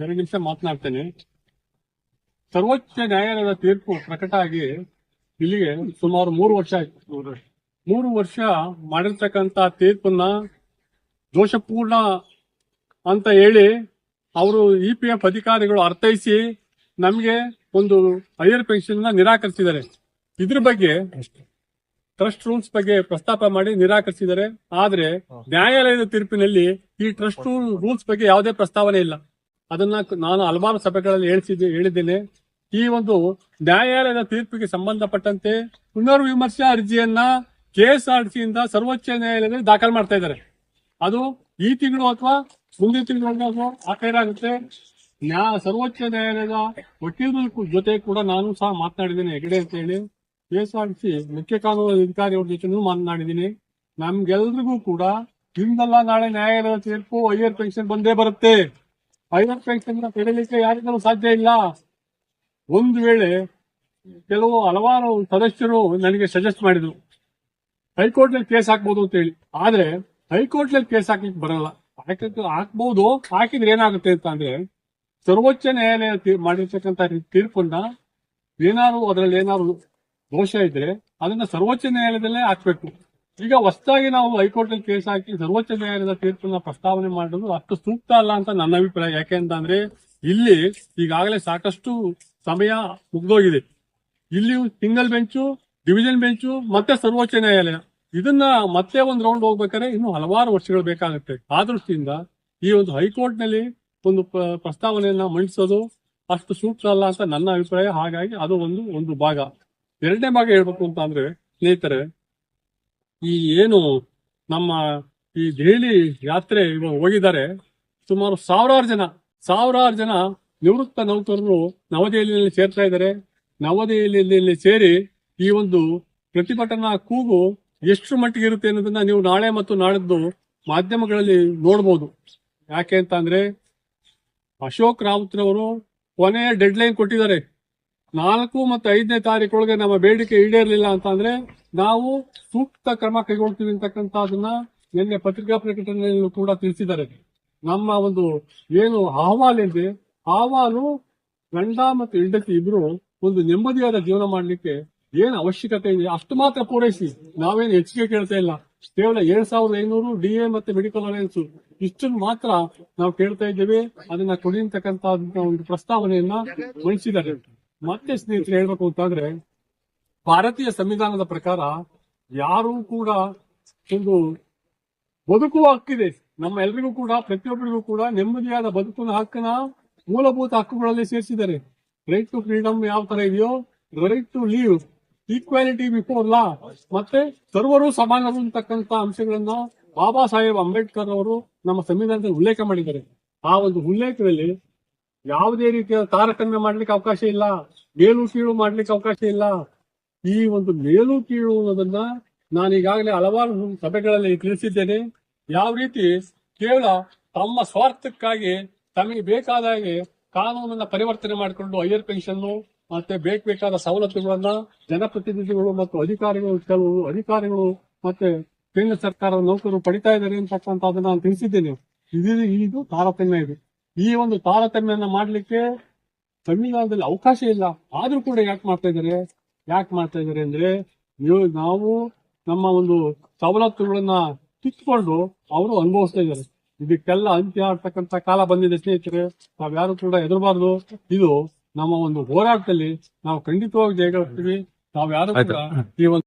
ಎರಡು ನಿಮಿಷ ಮಾತನಾಡ್ತೇನೆ. ಸರ್ವೋಚ್ಚ ನ್ಯಾಯಾಲಯದ ತೀರ್ಪು ಪ್ರಕಟ ಆಗಿ ಇಲ್ಲಿಗೆ ಸುಮಾರು ಮೂರು ವರ್ಷ ಆಯ್ತು. ಮೂರು ವರ್ಷ. ಮಾಡಿರ್ತಕ್ಕಂತ ತೀರ್ಪನ್ನ ದೋಷಪೂರ್ಣ ಅಂತ ಹೇಳಿ ಅವರು ಇ ಪಿ ಎಫ್ ಅಧಿಕಾರಿಗಳು ಅರ್ಥೈಸಿ ನಮಗೆ ಒಂದು ಹೈಯರ್ ಪೆನ್ಷನ್ ನಿರಾಕರಿಸಿದ್ದಾರೆ. ಇದ್ರ ಬಗ್ಗೆ ಟ್ರಸ್ಟ್ ರೂಲ್ಸ್ ಬಗ್ಗೆ ಪ್ರಸ್ತಾಪ ಮಾಡಿ ನಿರಾಕರಿಸಿದ್ದಾರೆ. ಆದ್ರೆ ನ್ಯಾಯಾಲಯದ ತೀರ್ಪಿನಲ್ಲಿ ಈ ಟ್ರಸ್ಟ್ ರೂಲ್ಸ್ ಬಗ್ಗೆ ಯಾವುದೇ ಪ್ರಸ್ತಾವನೆ ಇಲ್ಲ. ಅದನ್ನ ನಾನು ಹಲವಾರು ಸಭೆಗಳಲ್ಲಿ ಹೇಳಿಸಿದ್ದೆ ಹೇಳಿದ್ದೇನೆ. ಈ ಒಂದು ನ್ಯಾಯಾಲಯದ ತೀರ್ಪಿಗೆ ಸಂಬಂಧಪಟ್ಟಂತೆ ಪುನರ್ವಿಮರ್ಶಾ ಅರ್ಜಿಯನ್ನ ಕೆಎಸ್ಆರ್ಸಿ ಇಂದ ಸರ್ವೋಚ್ಚ ನ್ಯಾಯಾಲಯದಲ್ಲಿ ದಾಖಲು ಮಾಡ್ತಾ ಇದ್ದಾರೆ. ಅದು ಈ ತಿಂಗಳು ಅಥವಾ ಮುಂದಿನ ತಿಂಗಳು ಆಗುತ್ತೆ. ನ್ಯಾಯ ಸರ್ವೋಚ್ಚ ನ್ಯಾಯಾಲಯದ ವಕೀಲರ ಜೊತೆ ಕೂಡ ನಾನು ಸಹ ಮಾತನಾಡಿದ್ದೇನೆ. ಹೆಗಡೆ ಅಂತ ಹೇಳಿ. ಕೆಎಸ್ಆರ್ಸಿ ಮುಖ್ಯ ಕಾನೂನು ಅಧಿಕಾರಿಯವ್ರ ಜೊತೆನೂ ಮಾತನಾಡಿದ್ದೀನಿ. ನಮ್ಗೆಲ್ರಿಗೂ ಕೂಡ ಇಂದಲ್ಲ ನಾಳೆ ನ್ಯಾಯಾಲಯದ ತೀರ್ಪು ಐಯರ್ ಪೆನ್ಷನ್ ಬಂದೇ ಬರುತ್ತೆ. ಹೈಯರ್ ಪೆನ್ಷನ್ ತೆರಲಿಕ್ಕೆ ಯಾರಿಂದಲೂ ಸಾಧ್ಯ ಇಲ್ಲ. ಒಂದು ವೇಳೆ ಕೆಲವು ಹಲವಾರು ಸದಸ್ಯರು ನನಗೆ ಸಜೆಸ್ಟ್ ಮಾಡಿದ್ರು. ಹೈಕೋರ್ಟ್ನಲ್ಲಿ ಕೇಸ್ ಹಾಕ್ಬೋದು ಅಂತ ಹೇಳಿ. ಆದ್ರೆ ಹೈಕೋರ್ಟ್ನಲ್ಲಿ ಕೇಸ್ ಹಾಕ್ಲಿಕ್ಕೆ ಬರಲ್ಲ. ಹಾಕಕ್ಕೆ ಹಾಕ್ಬಹುದು ಹಾಕಿದ್ರೆ ಏನಾಗುತ್ತೆ ಅಂತ ಅಂದ್ರೆ ಸರ್ವೋಚ್ಚ ನ್ಯಾಯಾಲಯ ಮಾಡಿರ್ತಕ್ಕಂತ ತೀರ್ಪನ್ನ ಏನಾದ್ರು ಅದರಲ್ಲಿ ಏನಾದ್ರು ದೋಷ ಇದ್ರೆ ಅದನ್ನ ಸರ್ವೋಚ್ಚ ನ್ಯಾಯಾಲಯದಲ್ಲೇ ಹಾಕ್ಬೇಕು. ಈಗ ಹೊಸದಾಗಿ ನಾವು ಹೈಕೋರ್ಟ್ ಅಲ್ಲಿ ಕೇಸ್ ಹಾಕಿ ಸರ್ವೋಚ್ಚ ನ್ಯಾಯಾಲಯದ ತೀರ್ಪನ್ನ ಪ್ರಸ್ತಾವನೆ ಮಾಡೋದು ಅಷ್ಟು ಸೂಕ್ತ ಅಲ್ಲ ಅಂತ ನನ್ನ ಅಭಿಪ್ರಾಯ. ಯಾಕೆ ಅಂತಂದ್ರೆ ಇಲ್ಲಿ ಈಗಾಗಲೇ ಸಾಕಷ್ಟು ಸಮಯ ಮುಗ್ದೋಗಿದೆ. ಇಲ್ಲಿ ಸಿಂಗಲ್ ಬೆಂಚು ಡಿವಿಷನ್ ಬೆಂಚು, ಮತ್ತೆ ಸರ್ವೋಚ್ಚ ನ್ಯಾಯಾಲಯ. ಇದನ್ನ ಮತ್ತೆ ಒಂದು ರೌಂಡ್ ಹೋಗ್ಬೇಕಾದ್ರೆ ಇನ್ನು ಹಲವಾರು ವರ್ಷಗಳು ಬೇಕಾಗುತ್ತೆ. ಆ ದೃಷ್ಟಿಯಿಂದ ಈ ಒಂದು ಹೈಕೋರ್ಟ್ನಲ್ಲಿ ಒಂದು ಪ್ರಸ್ತಾವನೆಯನ್ನ ಮಂಡಿಸೋದು ಅಷ್ಟು ಸೂಕ್ತ ಅಲ್ಲ ಅಂತ ನನ್ನ ಅಭಿಪ್ರಾಯ. ಹಾಗಾಗಿ ಅದು ಒಂದು ಒಂದು ಭಾಗ. ಎರಡನೇ ಭಾಗ ಹೇಳ್ಬೇಕು ಅಂತ ಅಂದ್ರೆ ಸ್ನೇಹಿತರೆ ಈ ಏನು ನಮ್ಮ ಈ ದೆಹಲಿ ಯಾತ್ರೆ ಇವಾಗ ಹೋಗಿದ್ದಾರೆ, ಸುಮಾರು ಸಾವಿರಾರು ಜನ ಸಾವಿರಾರು ಜನ ನಿವೃತ್ತ ನೌಕರರು ನವದೆಹಲಿಯಲ್ಲಿ ಸೇರ್ತಾ ಇದ್ದಾರೆ. ನವದೆಹಲಿಯಲ್ಲಿ ಸೇರಿ ಈ ಒಂದು ಪ್ರತಿಭಟನಾ ಕೂಗು ಎಷ್ಟು ಮಟ್ಟಿಗೆ ಇರುತ್ತೆ ಅನ್ನೋದನ್ನ ನೀವು ನಾಳೆ ಮತ್ತು ನಾಳೆದ್ದು ಮಾಧ್ಯಮಗಳಲ್ಲಿ ನೋಡ್ಬೋದು. ಯಾಕೆ ಅಂತ ಅಂದ್ರೆ ಅಶೋಕ್ ರಾವತ್ರವರು ಕೊನೆಯ ಡೆಡ್ ಲೈನ್ ಕೊಟ್ಟಿದ್ದಾರೆ. ನಾಲ್ಕು ಮತ್ತು ಐದನೇ ತಾರೀಕೊಳಗೆ ನಮ್ಮ ಬೇಡಿಕೆ ಈಡೇರಲಿಲ್ಲ ಅಂತಂದ್ರೆ ನಾವು ಸೂಕ್ತ ಕ್ರಮ ಕೈಗೊಳ್ತೀವಿ ಅಂತಕ್ಕಂಥದನ್ನ ನಿನ್ನೆ ಪತ್ರಿಕಾ ಪ್ರಕಟಣೆಯಲ್ಲೂ ಕೂಡ ತಿಳಿಸಿದ್ದಾರೆ. ನಮ್ಮ ಒಂದು ಏನು ಅಹವಾಲಿದೆ ಅಹವಾಲು ಗಂಡ ಮತ್ತು ಹೆಂಡತಿ ಇಬ್ರು ಒಂದು ನೆಮ್ಮದಿಯಾದ ಜೀವನ ಮಾಡಲಿಕ್ಕೆ ಏನ್ ಅವಶ್ಯಕತೆ ಇದೆ? ಅಷ್ಟು ಮಾತ್ರ ಪೂರೈಸಿ. ನಾವೇನು ಹೆಚ್ಚಿಗೆ ಕೇಳ್ತಾ ಇಲ್ಲ. ಕೇವಲ ಏಳ್ ಸಾವಿರದ ಐನೂರು ಡಿ ಎ ಮತ್ತೆ ಮೆಡಿಕಲ್ ಅಲಯನ್ಸ್. ಇಷ್ಟನ್ನು ಮಾತ್ರ ನಾವು ಕೇಳ್ತಾ ಇದ್ದೇವೆ. ಅದನ್ನ ಕೊಡಿ ಒಂದು ಪ್ರಸ್ತಾವನೆಯನ್ನ ಮಂಡಿಸಿದ್ದಾರೆ. ಮತ್ತೆ ಸ್ನೇಹಿತರೆ ಹೇಳ್ಬೇಕು ಅಂತಂದ್ರೆ, ಭಾರತೀಯ ಸಂವಿಧಾನದ ಪ್ರಕಾರ ಯಾರೂ ಕೂಡ ಒಂದು ಬದುಕುವ ಹಕ್ಕಿದೆ. ನಮ್ಮ ಎಲ್ರಿಗೂ ಕೂಡ, ಪ್ರತಿಯೊಬ್ಬರಿಗೂ ಕೂಡ ನೆಮ್ಮದಿಯಾದ ಬದುಕಿನ ಹಕ್ಕನ ಮೂಲಭೂತ ಹಕ್ಕುಗಳಲ್ಲಿ ಸೇರಿಸಿದ್ದಾರೆ. ರೈಟ್ ಟು ಫ್ರೀಡಮ್ ಯಾವ ತರ ಇದೆಯೋ right to live equality before law ಮತ್ತೆ ಸರ್ವರು ಸಮಾನರು ಅಂತಕ್ಕಂತ ಅಂಶಗಳನ್ನ ಬಾಬಾ ಸಾಹೇಬ್ ಅಂಬೇಡ್ಕರ್ ಅವರು ನಮ್ಮ ಸಂವಿಧಾನದಲ್ಲಿ ಉಲ್ಲೇಖ ಮಾಡಿದ್ದಾರೆ. ಆ ಒಂದು ಉಲ್ಲೇಖದಲ್ಲಿ ಯಾವುದೇ ರೀತಿಯ ತಾರತಮ್ಯ ಮಾಡ್ಲಿಕ್ಕೆ ಅವಕಾಶ ಇಲ್ಲ, ಮೇಲು ಕೀಳು ಮಾಡ್ಲಿಕ್ಕೆ ಅವಕಾಶ ಇಲ್ಲ. ಈ ಒಂದು ಮೇಲು ಕೀಳು ಅನ್ನೋದನ್ನ ನಾನು ಈಗಾಗಲೇ ಹಲವಾರು ಸಭೆಗಳಲ್ಲಿ ತಿಳಿಸಿದ್ದೇನೆ. ಯಾವ ರೀತಿ ಕೇವಲ ತಮ್ಮ ಸ್ವಾರ್ಥಕ್ಕಾಗಿ ತಮಗೆ ಬೇಕಾದ ಹಾಗೆ ಕಾನೂನನ್ನ ಪರಿವರ್ತನೆ ಮಾಡಿಕೊಂಡು ಹೈಯರ್ ಪೆನ್ಷನ್ ಮತ್ತೆ ಬೇಕ್ ಬೇಕಾದ ಸವಲತ್ತುಗಳನ್ನ ಜನಪ್ರತಿನಿಧಿಗಳು ಮತ್ತು ಅಧಿಕಾರಿಗಳು, ಕೆಲವು ಅಧಿಕಾರಿಗಳು ಮತ್ತೆ ಕೇಂದ್ರ ಸರ್ಕಾರದ ನೌಕರರು ಪಡಿತಾ ಇದ್ದಾರೆ ಅಂತಕ್ಕಂಥದ್ದನ್ನ ನಾನು ತಿಳಿಸಿದ್ದೇನೆ. ಇದು ಇದು ತಾರತಮ್ಯ ಇದೆ. ಈ ಒಂದು ತಾರತಮ್ಯನ ಮಾಡ್ಲಿಕ್ಕೆ ಸಂವಿಧಾನದಲ್ಲಿ ಅವಕಾಶ ಇಲ್ಲ. ಆದ್ರೂ ಕೂಡ ಯಾಕೆ ಮಾಡ್ತಾ ಇದ್ದಾರೆ? ಯಾಕೆ ಮಾಡ್ತಾ ಇದ್ದಾರೆ ಅಂದ್ರೆ ನೀವು ನಾವು ನಮ್ಮ ಒಂದು ಸವಲತ್ತುಗಳನ್ನ ಕಿತ್ಕೊಂಡು ಅವರು ಅನುಭವಿಸ್ತಾ ಇದ್ದಾರೆ. ಇದಕ್ಕೆಲ್ಲ ಅಂತ್ಯ ಆಗ್ತಕ್ಕಂತ ಕಾಲ ಬಂದಿದೆ ಸ್ನೇಹಿತರೆ. ನಾವ್ಯಾರು ಕೂಡ ಹೆದರಬಾರ್ದು. ಇದು ನಮ್ಮ ಒಂದು ಹೋರಾಟದಲ್ಲಿ ನಾವು ಖಂಡಿತವಾಗಿ ಜಯಗಳಿಸ್ತೀವಿ ನಾವ್ಯಾರು ಕೂಡ ಈ ಒಂದು